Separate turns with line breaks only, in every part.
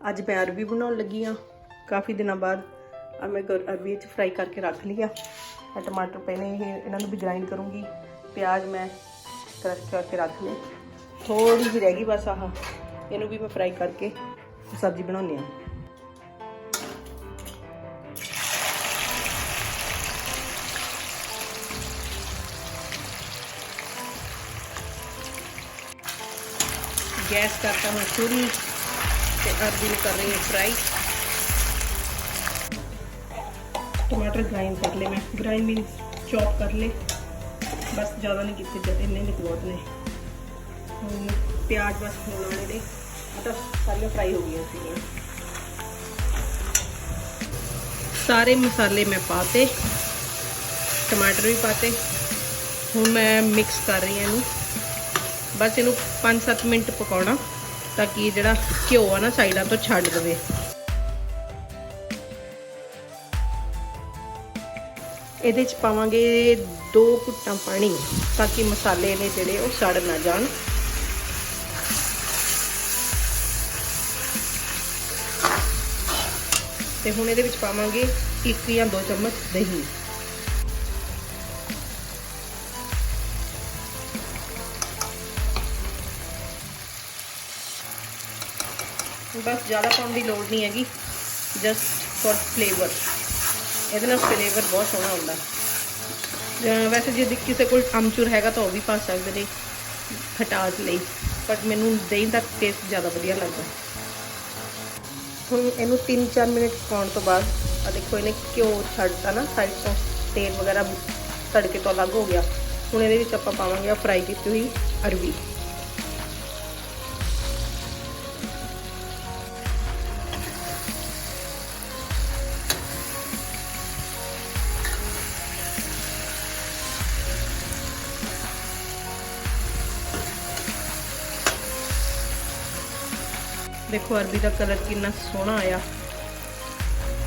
ਅੱਜ ਮੈਂ ਅਰਬੀ ਬਣਾਉਣ ਲੱਗੀ ਆ ਕਾਫੀ ਦਿਨਾਂ ਬਾਅਦ ਆ ਮੈਂ ਗ- ਅਰਬੀ ਚ ਫਰਾਈ ਕਰਕੇ ਰੱਖ ਲਿਆ ਆ। ਟਮਾਟਰ ਪਏ ਨੇ, ਇਹ ਇਹਨਾਂ ਨੂੰ ਵੀ ਗ੍ਰਾਈਂਡ ਕਰੂੰਗੀ। ਪਿਆਜ਼ ਮੈਂ ਕਰਸ਼ ਕਰਕੇ ਰੱਖ ਲਿਆ ਥੋੜੀ ਜਿਹੀ ਰਹਿ ਗਈ ਬਸ ਆਹ। ਇਹਨੂੰ ਵੀ ਮੈਂ ਫਰਾਈ ਕਰਕੇ ਸਬਜ਼ੀ ਬਣਾਉਣੀ ਆ ਗੈਸ ਕਰਤਾ ਹੁਣ ਸ਼ੁਰੂ ਤੇ ਅਰਬੀ ਨੂੰ ਕਰ ਰਹੀ ਹਾਂ ਫਰਾਈ ਟਮਾਟਰ ਗ੍ਰਾਈਂਡ ਕਰ ਲਏ ਮੈਂ। ਗ੍ਰਾਈਂਡ ਮੀਨ ਚੌਪ ਕਰ ਲਏ। ਬਸ ਜ਼ਿਆਦਾ ਨਹੀਂ ਕੀਤੇ ਜਦ, ਇੰਨੇ ਨਹੀਂ ਬਹੁਤ ਨੇ। ਹੁਣ ਪਿਆਜ਼ ਬਸ ਹੋਣ ਵਾਲੇ ਨੇ। ਇਹ ਸਾਰੀਆਂ ਫਰਾਈ ਹੋ ਗਈਆਂ ਸੀਗੀਆਂ। ਸਾਰੇ ਮਸਾਲੇ ਮੈਂ ਪਾਤੇ ਟਮਾਟਰ ਵੀ ਪਾਤੇ ਹੁਣ ਮੈਂ ਮਿਕਸ ਕਰ ਰਹੀ ਹਾਂ ਇਹਨੂੰ। ਬਸ ਇਹਨੂੰ 5-7 ਮਿੰਟ ਪਕਾਉਣਾ। ਤਾਂ ਕਿ ਜਿਹੜਾ ਘਿਓ ਆ ਨਾ ਸਾਈਡਾਂ ਤੋਂ ਛੱਡ ਦੇਵੇ। ਇਹਦੇ ਚ ਪਾਵਾਂਗੇ 2 ਘੁੱਟਾਂ ਪਾਣੀ, ਤਾਂ ਕਿ ਮਸਾਲੇ ਨੇ ਜਿਹੜੇ ਉਹ ਸੜ ਨਾ ਜਾਣ। ਤੇ ਹੁਣ ਇਹਦੇ ਵਿੱਚ ਪਾਵਾਂਗੇ 1 ਜਾਂ 2 ਚਮਚ ਦਹੀਂ। ਬਸ ਜ਼ਿਆਦਾ ਪਾਉਣ ਦੀ ਲੋੜ ਨਹੀਂ ਹੈਗੀ ਜਸਟ ਫॉर ਫਲੇਵਰ ਇਹਦੇ ਨਾਲ ਫਲੇਵਰ ਬਹੁਤ ਸੋਹਣਾ ਹੁੰਦਾ। ਵੈਸੇ ਜੇ ਕਿਸੇ ਕੋਲ ਅਮਚੂਰ ਹੈਗਾ ਤਾਂ ਉਹ ਵੀ ਪਾ ਸਕਦੇ ਨੇ, ਖਟਾਸ ਲਈ। ਪਰ ਮੈਨੂੰ ਦਹੀਂ ਦਾ ਟੇਸਟ ਜ਼ਿਆਦਾ ਵਧੀਆ ਲੱਗਦਾ। ਹੁਣ ਇਹਨੂੰ 3-4 ਮਿੰਟ ਪਕਾਉਣ ਤੋਂ ਬਾਅਦ ਆ ਦੇਖੋ ਇਹਨੇ ਘਿਓ ਛੱਡਤਾ ਨਾ ਸਾਈਡ ਤੋਂ ਤੇਲ ਵਗੈਰਾ ਤੜਕੇ ਤੋਂ ਅਲੱਗ ਹੋ ਗਿਆ। ਹੁਣ ਇਹਦੇ ਵਿੱਚ ਆਪਾਂ ਪਾਵਾਂਗੇ ਫਰਾਈ ਕੀਤੀ ਹੋਈ ਅਰਬੀ ਦੇਖੋ ਅਰਬੀ ਦਾ ਕਲਰ ਕਿੰਨਾ ਸੋਹਣਾ ਆਇਆ।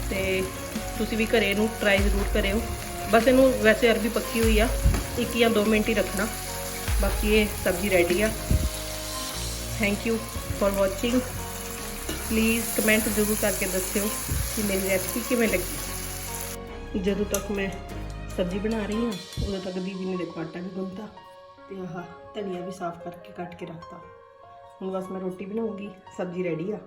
ਤੇ ਤੁਸੀਂ ਵੀ ਘਰੇ ਇਹਨੂੰ ਟਰਾਈ ਜ਼ਰੂਰ ਕਰਿਓ। ਬਸ ਇਹਨੂੰ ਵੈਸੇ ਅਰਬੀ ਪੱਕੀ ਹੋਈ ਆ, ਇੱਕ ਜਾਂ 2 ਮਿੰਟ ਹੀ ਰੱਖਣਾ। ਬਾਕੀ ਇਹ ਸਬਜ਼ੀ ਰੈਡੀ ਆ। Thank you for watching please comment ਜ਼ਰੂਰ ਕਰਕੇ ਦੱਸਿਓ ਕਿ ਮੇਰੀ ਰੈਸਪੀ ਕਿਵੇਂ ਲੱਗੀ। ਜਦੋਂ ਤੱਕ ਮੈਂ ਸਬਜ਼ੀ ਬਣਾ ਰਹੀ ਹਾਂ, ਉਦੋਂ ਤੱਕ ਦੀਦੀ ਨੇ ਦੇਖੋ ਆਟਾ ਵੀ ਗੁੰਨਤਾ ਤੇ ਆਹ ਧਨੀਆ ਵੀ ਸਾਫ਼ ਕਰਕੇ ਕੱਟ ਕੇ ਰੱਖਤਾ। ਹੁਣ ਬਸ ਮੈਂ ਰੋਟੀ ਬਣਾਉਂਗੀ ਸਬਜ਼ੀ ਰੈਡੀ ਆ।